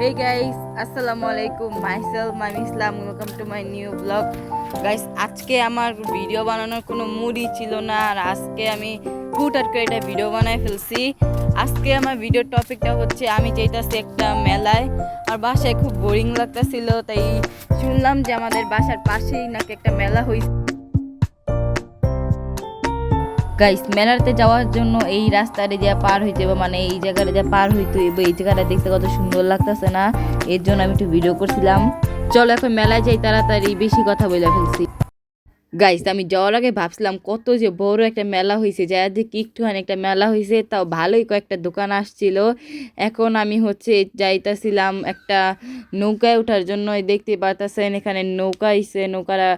Hey guys, আসসালামু আলাইকুম myself my Islam welcome to my new blog guys আজকে আমার ভিডিও বানানোর কোনো মুডই ছিল না আর আজকে আমি হুটহাট করে একটা ভিডিও বানায় ফেলছি। আজকে আমার ভিডিওর টপিকটা হচ্ছে আমি চাইতাছি একটা মেলায়। আর বাসায় খুব বোরিং লাগতেছিল তাই শুনলাম যে আমাদের বাসার পাশেই নাকি একটা মেলা হয়েছে গাইস মেলাতে যাওয়ার জন্য এই রাস্তাটা যা পার হইতে হবে মানে এই জায়গাটা যা পার হইতে হইবে এই জায়গাটা দেখতে কত সুন্দর লাগতেছে না? এর জন্য আমি একটু ভিডিও করছিলাম। চলো এখন মেলায় যাই, তাড়াতাড়ি বেশি কথা বলে ফেলছি। গাইস আমি যাওয়ার আগে ভাবছিলাম কত যে বড় একটা মেলা হয়েছে যা দেখি একটুখানি একটা মেলা হয়েছে, তাও ভালোই কয়েকটা দোকান আসছিল। এখন আমি হচ্ছে যাইতাছিলাম একটা নৌকায় ওঠার জন্য দেখতে পারতেছেন এখানে নৌকা আইছে, নৌকাটা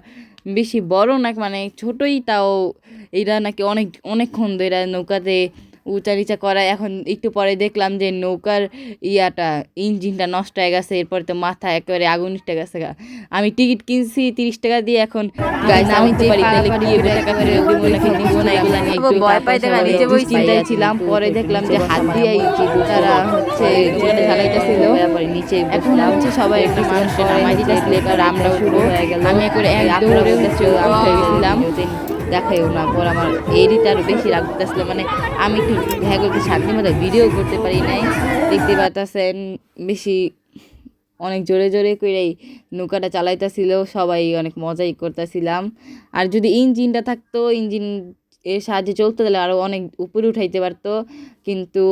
বেশি বড় না মানে ছোটই তাও এরা নাকি অনেক অনেকক্ষণ ধরে নৌকাতে উঁচা নিচা করা এখন একটু পরে দেখলাম যে নৌকার ইয়াটা ইঞ্জিনটা নষ্ট হয়ে গেছে এরপরে তো মাথা একেবারে আগুন উঠে গেছে গা। আমি টিকিট কিনছি তিরিশ টাকা দিয়ে এখন। আমি চিন্তায় ছিলাম পরে দেখলাম যে হাত দিয়ে তারা হচ্ছে নিচে এখন হচ্ছে সবাই একটু আমরা গেল। আমি করে এক দৌড়ে গেছিলাম দেখাইও না, পর আমার এরই আরও বেশি রাগ করতেছিল মানে আমি একটু দেখা করতে শান্তির মতো ভিডিও করতে পারি নাই। দেখতে পারতেছেন, বেশি অনেক জোরে জোরে করেই নৌকাটা চালাইতেছিল, সবাই অনেক মজাই করতেছিলাম। আর যদি ইঞ্জিনটা থাকতো, ইঞ্জিন এর সাহায্যে চলতে, তাহলে আরও অনেক উপরে উঠাইতে পারতো। কিন্তু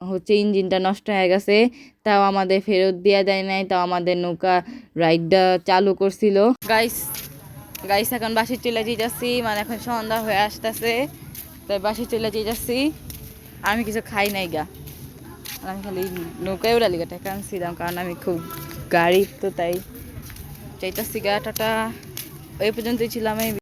হচ্ছে ইঞ্জিনটা নষ্ট হয়ে গেছে, তাও আমাদের ফেরত দেওয়া দেয় নাই, তাও আমাদের নৌকা রাইডটা চালু করছিল। গাইস গাইস এখন বাসি চলে যাচ্ছি। মানে এখন সন্ধ্যা হয়ে আসতেছে। তাই বাসি চলে যাচ্ছি। আমি কিছু খাই নাই গা। আমি খালি নৌকায় উড়ালি গা, টাকা আনছিলাম কারণ আমি খুব গাড়ি, তো তাই চাইতেছি গা, টাটা। ওই পর্যন্তই ছিলাম এই